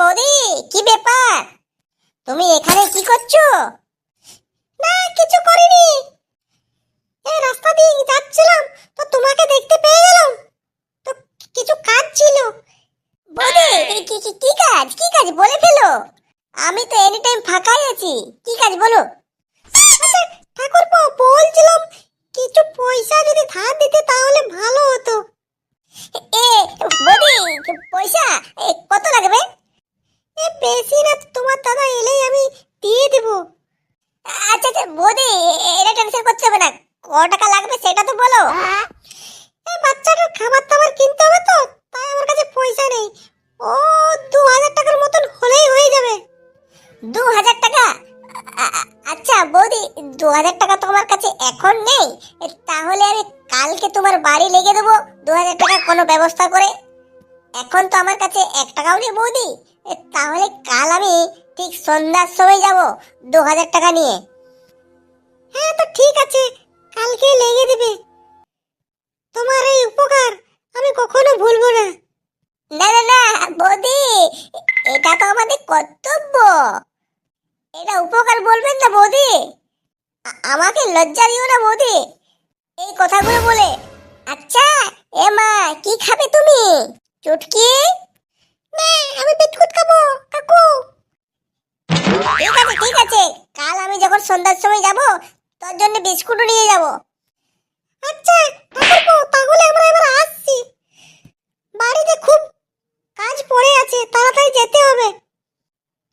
বৌদি? কি ব্যাপার? তুমি এখানে কি করছ? না কিছু করিনি। এই রাস্তা দিয়ে যাচ্ছিলাম তো তোমাকে দেখতে পেয়ে গেলাম। তো কিছু কাজ ছিল। বৌদি কি কি কি কাজ? কি কাজ? বলে ফেলো। আমি তো এনি টাইম ফাঁকাই আছি। কি কাজ বলো? আচ্ছা ঠাকুর বলছিলাম কিছু পয়সা যদি ধার দিতে তাহলে ভালো হতো। এ বৌদি পয়সা কত লাগবে? এ বেশি না, তোমার দাদা এলেই আমি দিয়ে দেব। আচ্ছা আচ্ছা বৌদি, এটা টেনশন করতে হবে না। ক টাকা লাগবে সেটা তো বলো। এই বাচ্চাটার খাবার দাবার কিনতে হবে তো, তাই আমার কাছে পয়সা নেই। ও, দু হাজার টাকার মতন হলেই হয়ে যাবে। দু হাজার টাকা? আচ্ছা বৌদি, দু হাজার টাকা তোমার কাছে এখন নেই? তাহলে আমি কালকে তোমার বাড়ি লেগে দেবো দু হাজার টাকা কোনো ব্যবস্থা করে। এখন তো আমার কাছে এক টাকাও নেই, বৌদি। ঠিক সন্ধ্যার সময় যাব দু হাজার টাকা নিয়ে। হ্যাঁ তো ঠিক আছে। কালকে লেগে দেবে। তোমার এই উপকার আমি কখনো ভুলবো না। না না না বৌদি এটা তো আমাদের কর্তব্য। এটা উপকার বলবেন না বৌদি। আমাকে লজ্জা দিও না বৌদি। এই কথাগুলো বলে আচ্ছা এ মা কি খাবে তুমি? চুটকি? না আমি বিস্কুট খাব। কাল আমি যখন সন্ধ্যার সময় যাব তোর জন্য বিস্কুটও নিয়ে যাব। আচ্ছা ঠাকুরপো তাহলে আমরা এবার আসছি। বাড়িতে খুব কাজ পড়ে আছে তাড়াতাড়ি যেতে হবে।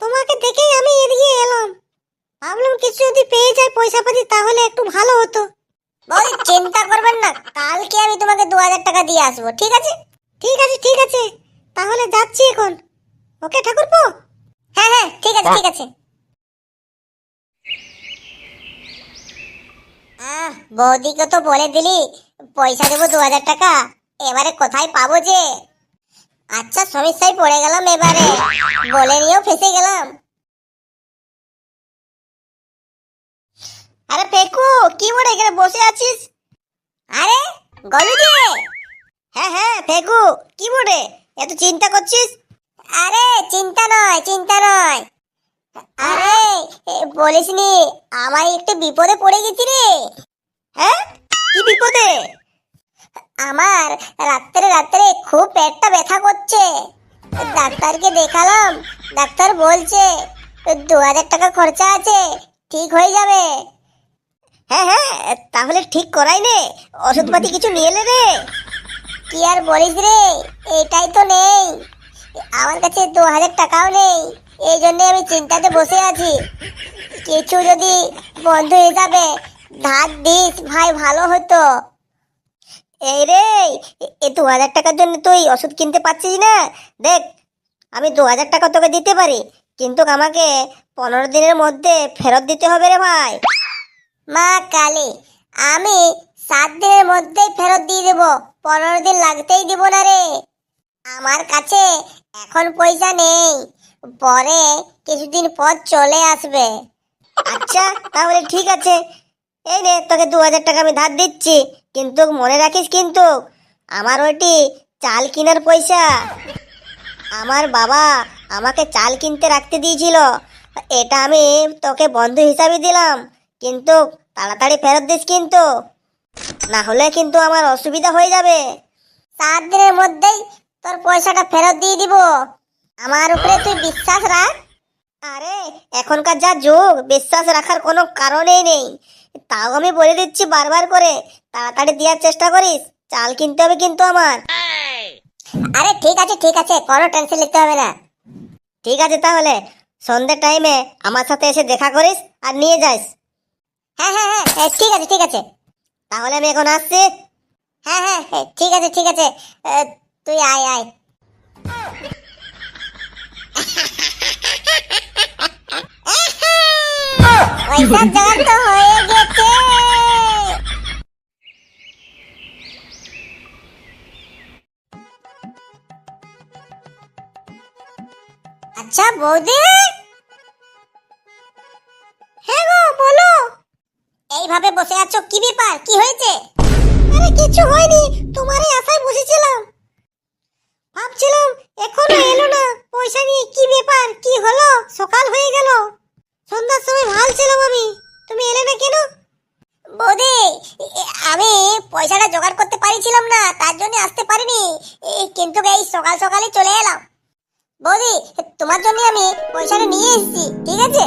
তোমাকে দেখেই আমি এদিকে এলাম। ভাবলাম কিছু যদি পেয়ে যায় পয়সা পাতি তাহলে একটু ভালো হতো। বৌদি চিন্তা করবেন না কালকে আমি তোমাকে দু হাজার টাকা দিয়ে আসব ঠিক আছে? ঠিক আছে ঠিক আছে। তাহলে যাচ্ছি এখন। ওকে ঠাকুরপো? হ্যাঁ হ্যাঁ ঠিক আছে ঠিক আছে। বৌদিকে তো বলে দিলি, পয়সা দেবো দু হাজার টাকা। এবারে কোথায় পাবো যে? আচ্ছা সমস্যায় পড়ে গেলাম এবারে। বলে নিয়েও ফেসে গেলাম। আরে পেকু, কি বলে এখানে বসে আছিস? আরে গলু যে হ্যাঁ হ্যাঁ পেকু, কি বলে? এত চিন্তা করছিস? আরে, চিন্তা নয় চিন্তা নয় আরে এ, বলিসনি আমার একটু বিপদে পড়ে গেছি রে। হ্যাঁ? কি বিপদে? আমার রাত্রে রাত্রে খুব পেটটা ব্যথা করছে। ডাক্তারকে দেখালাম ডাক্তার বলছে দু হাজার টাকা খরচা আছে ঠিক হয়ে যাবে। হ্যাঁ হ্যাঁ তাহলে ঠিক করাই নে ওষুধপাতি কিছু নিয়ে এলে রে। কি আর বলিস রে এটাই তো নেই। আমার কাছে দু হাজার টাকাও নেই। এই জন্য আমি চিন্তাতে বসে আছি। কিছু যদি বন্ধু হিসাবে ধার দিস, ভাই ভালো হতো। এই রে, এ- দু হাজার টাকার জন্য তুই ওষুধ কিনতে পারছিস না? দেখ, আমি দু হাজার টাকা তোকে দিতে পারি, কিন্তু আমাকে পনেরো দিনের মধ্যে ফেরত দিতে হবে রে ভাই। মা কালী, আমি সাত দিনের মধ্যেই ফেরত দিয়ে দেবো। পনেরো দিন লাগতেই দিব না রে। আমার কাছে এখন পয়সা নেই। পরে কিছুদিন পর চলে আসবে। আচ্ছা তাহলে ঠিক আছে। এই রে তোকে দু হাজার টাকা আমি ধার দিচ্ছি। কিন্তু মনে রাখিস কিন্তু, আমার ওইটি চাল কেনার পয়সা। আমার বাবা আমাকে চাল কিনতে রাখতে দিয়েছিল। এটা আমি তোকে বন্ধু হিসাবে দিলাম। কিন্তু তাড়াতাড়ি ফেরত দিস কিন্তু। না হলে কিন্তু আমার অসুবিধা হয়ে যাবে। সাত দিনের মধ্যেই তোর পয়সাটা ফেরত দিয়ে দিব। আমার উপরে তুই বিশ্বাস রাখ? আরে এখনকার যা যুগ বিশ্বাস রাখার কোনো কারণেই নেই। তাও আমি বলে দিচ্ছি বারবার করে তাড়াতাড়ি দেওয়ার চেষ্টা করিস চাল কিনতে হবে কিন্তু আমার। আরে ঠিক আছে ঠিক আছে কোনো টেনশন নিতে হবে না। ঠিক আছে তাহলে সন্ধ্যে টাইমে আমার সাথে এসে দেখা করিস আর নিয়ে যাস। হ্যাঁ হ্যাঁ হ্যাঁ এ, ঠিক আছে ঠিক আছে। তাহলে আমি এখন আসছি। হ্যাঁ হ্যাঁ এ, ঠিক আছে ঠিক আছে। তুই আয় আয় পয়সার জোগাড় হয়ে আচ্ছা বৌদি। হ্যাঁ গো, বলো। এইভাবে বসে আছো, কি ব্যাপার? কি হয়েছে? আরে, কিছু হয়নি। তোমারই আশায় বসেছিলাম। ভাবছিলাম, এখনও এলো না। পয়সা নিয়ে কি সন্ধ্যার সময় ভালো ছিলাম আমি। তুমি এলে না কেন? বৌদি আমি পয়সাটা জোগাড় করতে পারিছিলাম না, তার জন্য আসতে পারিনি। কিন্তু এই সকাল সকালে চলে এলাম। বৌদি, তোমার জন্য আমি পয়সাটা নিয়ে এসেছি, ঠিক আছে?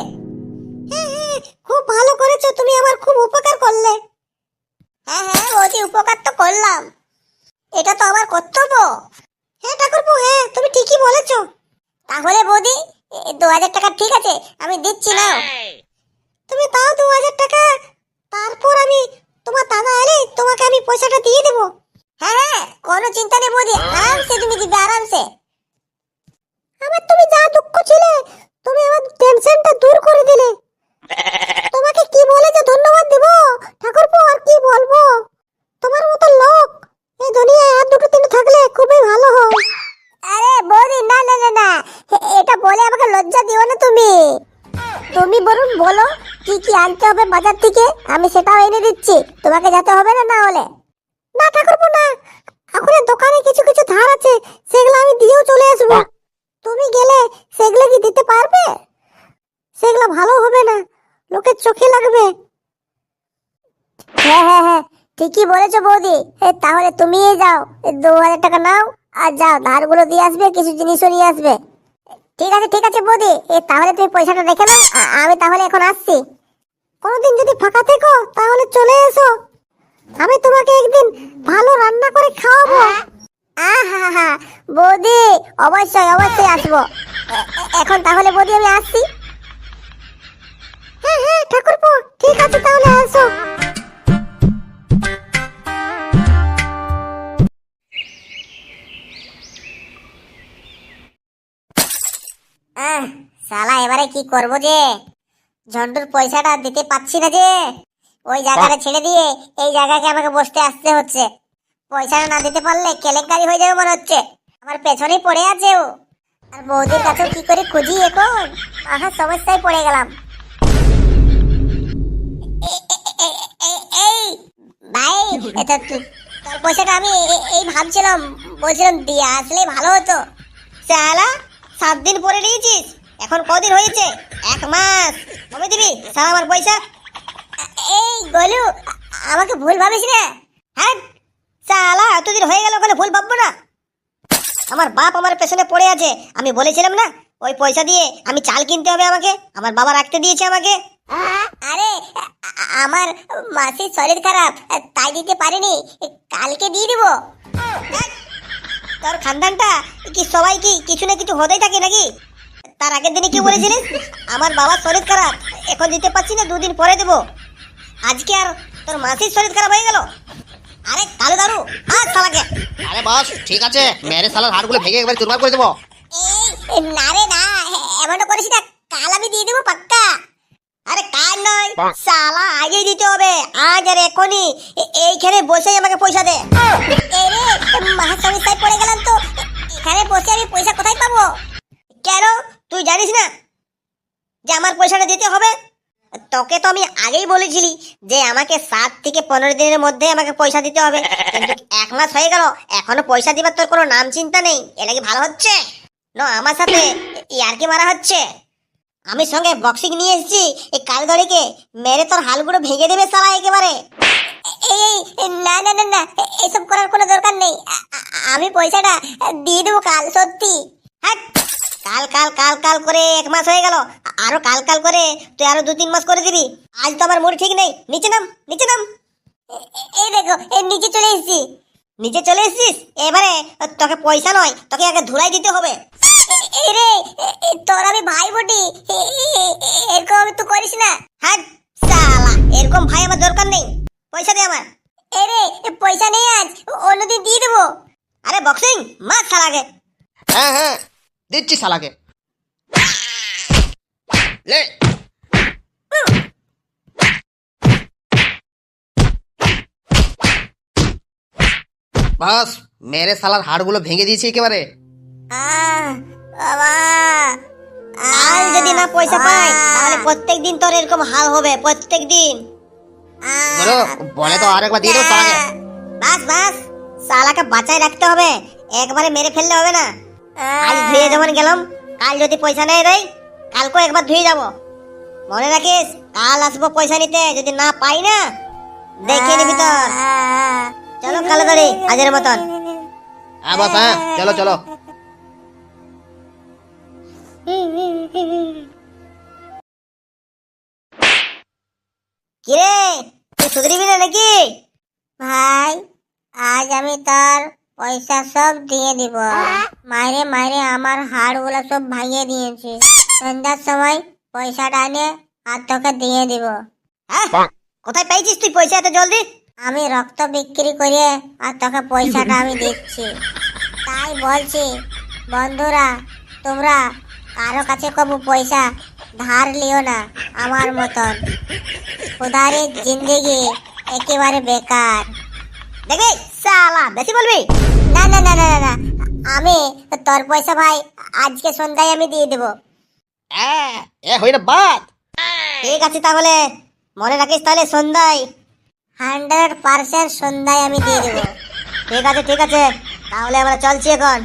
হ্যাঁ, হ্যাঁ, খুব ভালো করেছ, তুমি আমার খুব উপকার করলে। হ্যাঁ হ্যাঁ বৌদি, উপকার তো করলাম। এটা তো আমার কর্তব্য। হ্যাঁ ঠাকুরপু হ্যাঁ তুমি ঠিকই বলেছ। তাহলে বৌদি দু হাজার টাকা ঠিক আছে, আমি দিচ্ছি না তুমি তাও দু হাজার টাকা, তারপর আমি তোমার দাদা এলে তোমাকে আমি পয়সাটা দিয়ে দেবো। হ্যাঁ হ্যাঁ কোনো চিন্তা নেই বৌদি, আরামসে তুমি দিবে, আরামসে। আমার তুমি যা দুঃখ ছিলে, তুমি আমার টেনশনটা দূর করে দিলে। তোমাকে কি আনতে হবে বাজার থেকে, আমি সেটাও এনে দিচ্ছি। তোমাকে যেতে হবে না না হলে। না, ঠাকুরপো, না। এখন দোকানে কিছু কিছু ধার আছে, সেগুলো আমি দিয়েও চলে আসব। তুমি গেলে সেগুলো কি দিতে পারবে? সেগুলো ভালো হবে না। লোকের চোখে লাগবে। হ্যাঁ হ্যাঁ হ্যাঁ ঠিকই বলেছ বৌদি। তাহলে তুমিই যাও। দু হাজার টাকা নাও, আর যাও, ধারগুলো দিয়ে আসবে, কিছু জিনিসও নিয়ে আসবে। ঠিক আছে ঠিক আছে বৌদি। তাহলে তুমি পয়সাটা রেখে নাও। আমি তাহলে এখন আসছি। কোনোদিন যদি ফাঁকা থেকো, তাহলে চলে এসো। আমি তোমাকে একদিন ভালো রান্না করে খাওয়াবো। বৌদি, অবশ্যই অবশ্যই আসব। এখন তাহলে বৌদি, আমি আসছি। হ্যাঁ হ্যাঁ ঠাকুরপো, ঠিক আছে, তাহলে আসো। শালা, এবারে কি করব যে? ঝন্টুর পয়সাটা দিতে পাচ্ছি না যে। ওই জায়গাটা ছেড়ে দিয়ে এই জায়গাকে আমাকে বসতে আসতে হচ্ছে। পয়সাটা না দিতে পারলে কেলেঙ্কারি হয়ে যাবে মনে হচ্ছে। আমার পেছনেই পড়ে আছে ও। আর বৌদির কাছেও কি করে খুঁজি এখন? আহা সমস্যায় পড়ে গেলাম। এই ভাই এটা তোর পয়সাটা আমি এই ভাবছিলাম। বলছিলাম দিয়ে আসলে ভালো হতো। সালা সাত দিন পরে নিয়েছিস? এখন কদিন হয়েছে? এক মাস। কবে দিবি সালা আমার পয়সা। এই গলু আমাকে ভুল ভাবিস না? হ্যাঁ সালা এতদিন হয়ে গেল ওখানে ভুল ভাববো না। আমার বাপ আমার পেছনে পড়ে আছে আমি বলেছিলাম না ওই পয়সা দিয়ে আমি চাল কিনতে হবে আমাকে আমার বাবা রাখতে দিয়েছে আমাকে। আরে আমার মাসির শরীর খারাপ তাই দিতে পারিনি কালকে দিয়ে দিব। তোর খানদানটা কি সবাই কি কিছু না কিছু হতেই থাকে নাকি? তার আগের দিনে কি বলেছিলিস? আমার বাবার শরীর খারাপ এখন দিতে পারছি না দুদিন পরে দেবো। আজকে আর তোর মাসির শরীর খারাপ হয়ে গেল? আরে কালু দারু আজ শালাকে আরে বস ঠিক আছে মেরে সালার হাড়গুলো ভেঙে একবার চুরমার করে দেবো। এই না রে না এমনটা করিস না কাল আমি দিয়ে দেবো পাক্কা। আরে কাল নয়। সালা আজই দিতে হবে আজ আর এখনই এইখানে বসেই আমাকে পয়সা দে। তোকে তো আমি আগেই বলেছিলি যে আমাকে সাত থেকে পনেরো দিনের মধ্যে আমাকে পয়সা দিতে হবে। এক মাস হয়ে গেল, এখনও পয়সা দিবার তোর কোনো নাম চিন্তা নেই। এটা কি ভালো হচ্ছে? না, আমার সাথে ইয়ারকি মারা হচ্ছে? আমি সঙ্গে বক্সিং নিয়ে এসেছি, এই কাল দড়িকে মেরে তোর হালগুলো ভেঙে দেবে সালা একেবারে। এই না না না না এসব করার কোনো দরকার নেই। আমি পয়সাটা দিয়ে দেবো কাল, সত্যি। হ্যাঁ কাল কাল কাল কাল করে এক মাস হয়ে গেল। আরও কাল কাল করে তুই আরও দু তিন মাস করে দিবি। আজ তো আমার মুড ঠিক নেই। নিচে নাম নিচে নাম। এই দেখো এই নিচে চলে এসেছি। নিচে চলে এসেছিস? এবারে তোকে পয়সা নয়, তোকে আগে ধুলাই দিতে হবে। এই রে তোর আমি ভাই বটি। এরকম আমি তো করিস না। হ্যাঁ সালা এরকম ভাই আমার দরকার নেই। পয়সা দে আমার। এ রে পয়সা নেই আজ, অন্যদিন দিয়ে দেবো। আরে বক্সিং মাছ সালাগে হ্যাঁ হ্যাঁ। দিচ্ছি শালাকে। লে। বাস মেরে সালার হাড়গুলো ভেঙে দিয়েছি একেবারে। আজ যদি না পয়সা পাই তাহলে প্রত্যেক দিন তোর এরকম হাল হবে প্রত্যেক দিন বলো বলে তো আর একবার দিয়ে দেবো শালাকে। বাস বাস। সালাকে বাঁচাই রাখতে হবে একবারে মেরে ফেললে হবে না। আজ ধুয়ে যেমন গেলাম কাল যদি পয়সা নেই দেয় কালকে একবার ধুয়ে যাব। মনে রাখিস কাল আসব পয়সা নিতে যদি না পাই না দেখে নিবি তোর চলো কালো দাড়ি আজের মতন। হ্যাঁ বস হ্যাঁ চলো চলো। কিরে তুই শুধরিবি না নাকি? ভাই আজ আমি তার পয়সা সব দিয়ে দিব। মাইরে মাইরে আমার হাড়গুলো সব ভাঙিয়ে দিয়েছে। সন্ধ্যার সময় পয়সাটা আনে আর তোকে দিয়ে দিব। কোথায় পেয়েছিস তুই পয়সা এত জলদি? আমি রক্ত বিক্রি করে আর তোকে পয়সাটা আমি দিচ্ছি। তাই বলছি বন্ধুরা তোমরা কারও কাছে কবু পয়সা ধার লিও না আমার মতন। উধারি জিন্দগি একেবারে বেকার। দেখি সালা বেশি বলবি? না না না না না। আমি তোর পয়সা ভাই আজকে সন্ধ্যায় আমি দিয়ে দেবো। এ হই না বাদ। ঠিক আছে তাহলে মনে রাখিস তাহলে সন্ধ্যায়। হান্ড্রেড পার্সেন্ট সন্ধ্যায় আমি দিয়ে দেবো। ঠিক আছে ঠিক আছে। তাহলে আমরা চলছি এখন।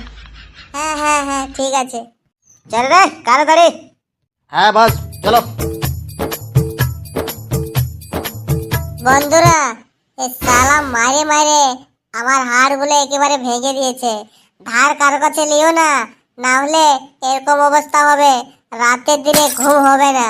হ্যাঁ হ্যাঁ হ্যাঁ ঠিক আছে। চল রে কারও গাড়ি হ্যাঁ বস চলো। বন্ধুরা এ সালা মারে মারে। আমার হাড়গুলো একেবারে ভেঙে দিয়েছে। ধার কারও কাছে নিও না না হলে এরকম অবস্থা হবে, রাতের দিনে ঘুম হবে না।